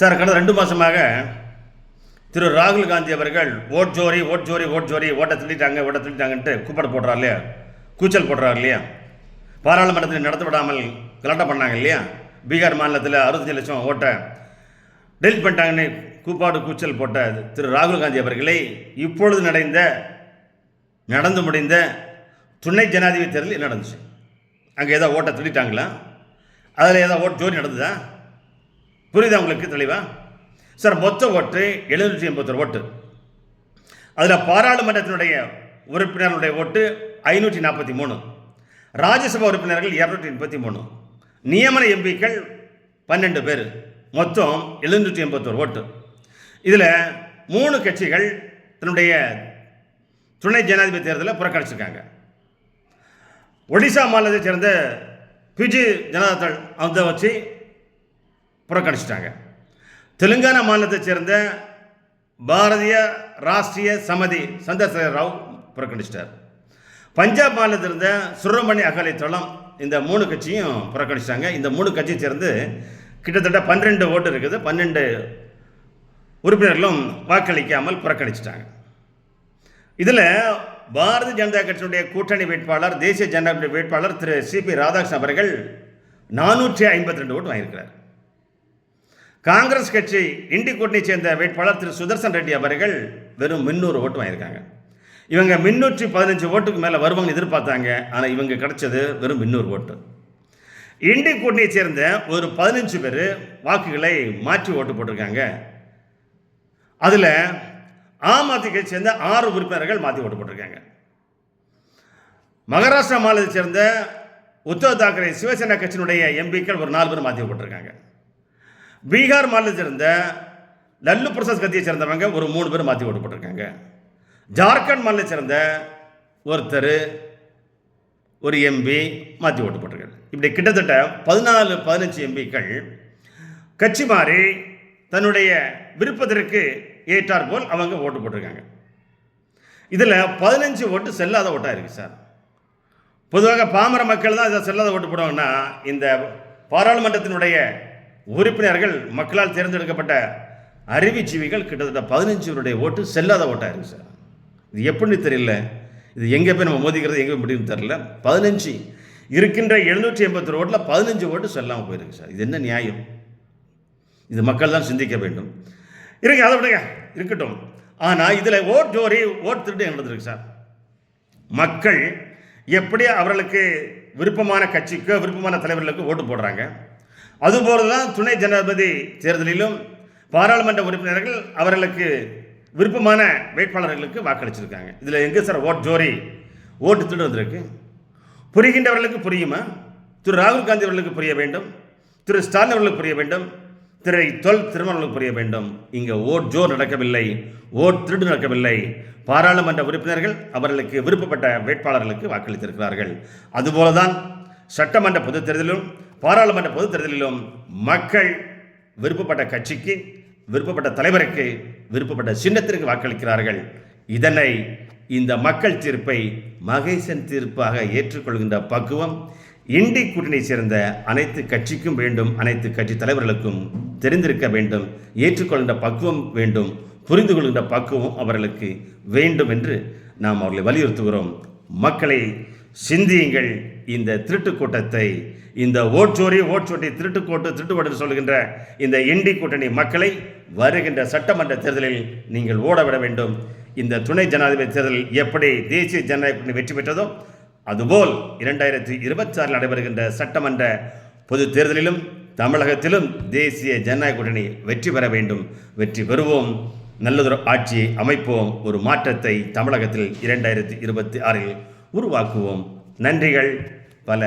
Sir கடந்த ரெண்டு மாதமாக திரு ராகுல் காந்தி அவர்கள் ஓட் ஜோரி ஓட் ஜோரி ஓட் ஜோரி ஓட்டை திருடிட்டாங்க ஓட்டை திருடிட்டாங்கன்ட்டு கூப்பாடு போடுறார் இல்லையா? கூச்சல் போடுறார் இல்லையா? பாராளுமன்றத்தில் நடத்த விடாமல் கலாட்டம் பண்ணாங்க இல்லையா? பீகார் மாநிலத்தில் அறுபத்தஞ்சு லட்சம் ஓட்டை டெலிட் பண்ணிட்டாங்கன்னு கூப்பாடு கூச்சல் போட்ட திரு ராகுல் காந்தி அவர்களை இப்பொழுது நடந்த நடந்து முடிந்த துணை ஜனாதிபதி தேர்தல் நடந்துச்சு? அங்கே ஏதோ ஓட்டை திருடிட்டாங்களா அதில் ஏதோ ஓட் ஜோரி நடந்ததா? புரியுதா உங்களுக்கு தெளிவா? சார் மொத்த ஓட்டு எழுநூற்றி எண்பத்தொரு ஓட்டு. அதில் பாராளுமன்றத்தினுடைய உறுப்பினர்களுடைய ஓட்டு ஐநூற்றி நாற்பத்தி மூணு. ராஜ்யசபா உறுப்பினர்கள் இரநூற்றி முப்பத்தி மூணு. நியமன எம்பிக்கள் பன்னெண்டு பேர். மொத்தம் எழுநூற்றி எண்பத்தோரு ஓட்டு. இதில் மூணு கட்சிகள் தன்னுடைய துணை ஜனாதிபதி தேர்தலில் புறக்கணிச்சிருக்காங்க. ஒடிசா மாநிலத்தைச் சேர்ந்த பிஜி ஜனதாதள் அதை வச்சு புறக்கணிச்சிட்டாங்க. தெலுங்கானா மாநிலத்தைச் சேர்ந்த பாரதிய ராஷ்டிரிய சமதி சந்திரசேகர ராவ் புறக்கணிச்சிட்டார். பஞ்சாப் மாநிலத்தில் இருந்த சுப்பிரமணிய அகாலி தளம் இந்த மூணு கட்சியும் புறக்கணிச்சிட்டாங்க. இந்த மூணு கட்சியை சேர்ந்து கிட்டத்தட்ட பன்னிரெண்டு ஓட்டு இருக்குது. பன்னெண்டு உறுப்பினர்களும் வாக்களிக்காமல் புறக்கணிச்சிட்டாங்க. இதில் பாரதிய ஜனதா கட்சியினுடைய கூட்டணி வேட்பாளர் தேசிய ஜனதா வேட்பாளர் திரு சிபி ராதாகிருஷ்ணன் அவர்கள் நானூற்றி ஐம்பத்தி ரெண்டு ஓட்டு வாங்கியிருக்கிறார். காங்கிரஸ் கட்சி இண்டி கூட்டணியை சேர்ந்த வேட்பாளர் திரு சுதர்சன் ரெட்டி அவர்கள் வெறும் மின்னூறு ஓட்டு வாங்கியிருக்காங்க. இவங்க முன்னூற்றி பதினஞ்சு ஓட்டுக்கு மேலே வருவாங்கன்னு எதிர்பார்த்தாங்க. ஆனால் இவங்க கிடைச்சது வெறும் முந்நூறு ஓட்டு. இண்டி கூட்டணியை சேர்ந்த ஒரு பதினஞ்சு பேர் வாக்குகளை மாற்றி ஓட்டு போட்டிருக்காங்க. அதில் ஆம் அதிமுக சேர்ந்த ஆறு உறுப்பினர்கள் மாற்றி ஓட்டு போட்டிருக்காங்க. மகாராஷ்டிரா மாநிலத்தை சேர்ந்த உத்தவ் தாக்கரே சிவசேனா கட்சியினுடைய எம்பிக்கள் ஒரு நாலு பேர் மாற்றி போட்டிருக்காங்க. பீகார் மாநிலத்தை சேர்ந்த லல்லு பிரசாத் கட்சியை சேர்ந்தவங்க ஒரு மூணு பேர் மாற்றி ஓட்டு போட்டிருக்காங்க. ஜார்க்கண்ட் மாநிலத்தை சேர்ந்த ஒருத்தர் ஒரு எம்பி மாற்றி ஓட்டு போட்டிருக்காரு. இப்படி கிட்டத்தட்ட பதினாலு பதினஞ்சு எம்பிக்கள் கட்சி மாறி தன்னுடைய விருப்பத்திற்கு ஏற்றார் போல் அவங்க ஓட்டு போட்டிருக்காங்க. இதில் பதினஞ்சு ஓட்டு செல்லாத ஓட்டாக இருக்குது சார். பொதுவாக பாமர மக்கள் தான் இதை செல்லாத ஓட்டு போடுவாங்கன்னா இந்த பாராளுமன்றத்தினுடைய உறுப்பினர்கள் மக்களால் தேர்ந்தெடுக்கப்பட்ட அறிவுஜீவிகள் கிட்டத்தட்ட பதினஞ்சுடைய ஓட்டு செல்லாத ஓட்டாக இருக்குது சார். இது எப்படின்னு தெரியல. இது எங்கே போய் நம்ம மோதிக்கிறது எங்கே போய் முடியும்னு தெரியல. பதினஞ்சு இருக்கின்ற எழுநூற்றி எண்பத்தி ஓட்டில் பதினஞ்சு ஓட்டு செல்லாமல் போயிருக்கு சார். இது என்ன நியாயம்? இது மக்கள் தான் சிந்திக்க வேண்டும். இருக்கு அதை விடுங்க. இருக்கட்டும். ஆனால் இதில் ஓட் ஜோரி ஓட் திருட்டு நடந்திருக்கு சார்? மக்கள் எப்படி அவர்களுக்கு விருப்பமான கட்சிக்கோ விருப்பமான தலைவர்களுக்கு ஓட்டு போடுறாங்க? அதுபோல தான் துணை ஜனாதிபதி தேர்தலிலும் பாராளுமன்ற உறுப்பினர்கள் அவர்களுக்கு விருப்பமான வேட்பாளர்களுக்கு வாக்களிச்சிருக்காங்க. இதில் எங்கே சார்? ஓட் ஜோரி. ஓட்டு திருடு வந்திருக்கு. புரிகின்றவர்களுக்கு புரியுமா? திரு ராகுல் காந்தி அவர்களுக்கு புரிய வேண்டும். திரு ஸ்டாலின் அவர்களுக்கு புரிய வேண்டும். திரு தொல் திருமணங்களுக்கு புரிய வேண்டும். இங்கே ஓட் ஜோர் நடக்கவில்லை. ஓட் திருடு நடக்கவில்லை. பாராளுமன்ற உறுப்பினர்கள் அவர்களுக்கு விருப்பப்பட்ட வேட்பாளர்களுக்கு வாக்களித்திருக்கிறார்கள். அதுபோலதான் சட்டமன்ற பொதுத் தேர்தலிலும் பாராளுமன்ற பொதுத் தேர்தலிலும் மக்கள் விருப்பப்பட்ட கட்சிக்கு விருப்பப்பட்ட தலைவருக்கு விருப்பப்பட்ட சின்னத்திற்கு வாக்களிக்கிறார்கள். இதனை இந்த மக்கள் தீர்ப்பை மகேசன் தீர்ப்பாக ஏற்றுக்கொள்கின்ற பக்குவம் இண்டி கூட்டணியை சேர்ந்த அனைத்து கட்சிக்கும் வேண்டும் அனைத்து கட்சி தலைவர்களுக்கும் தெரிந்திருக்க வேண்டும் ஏற்றுக்கொள்கின்ற பக்குவம் வேண்டும் புரிந்து கொள்கின்ற பக்குவம் அவர்களுக்கு வேண்டும் என்று நாம் அவர்களை வலியுறுத்துகிறோம். மக்களை சிந்தியுங்கள். இந்த திருட்டு கூட்டத்தை இந்த ஓட்சோரி திருட்டு திருட்டுக்கோட்டு திருட்டுக்கோட்டு சொல்கின்ற இந்த இண்டி கூட்டணி மக்களை வருகின்ற சட்டமன்ற தேர்தலில் நீங்கள் ஓடவிட வேண்டும். இந்த துணை ஜனாதிபதி தேர்தல் எப்படி தேசிய ஜனநாயக கூட்டணி வெற்றி பெற்றதோ அதுபோல் இரண்டாயிரத்தி இருபத்தாறில் நடைபெறுகின்ற சட்டமன்ற பொது தேர்தலிலும் தமிழகத்திலும் தேசிய ஜனநாயக கூட்டணி வெற்றி பெற வேண்டும். வெற்றி பெறுவோம். நல்லதொரு ஆட்சியை அமைப்போம். ஒரு மாற்றத்தை தமிழகத்தில் இரண்டாயிரத்தி இருபத்தி ஆறில் உருவாக்குவோம். நன்றிகள். பல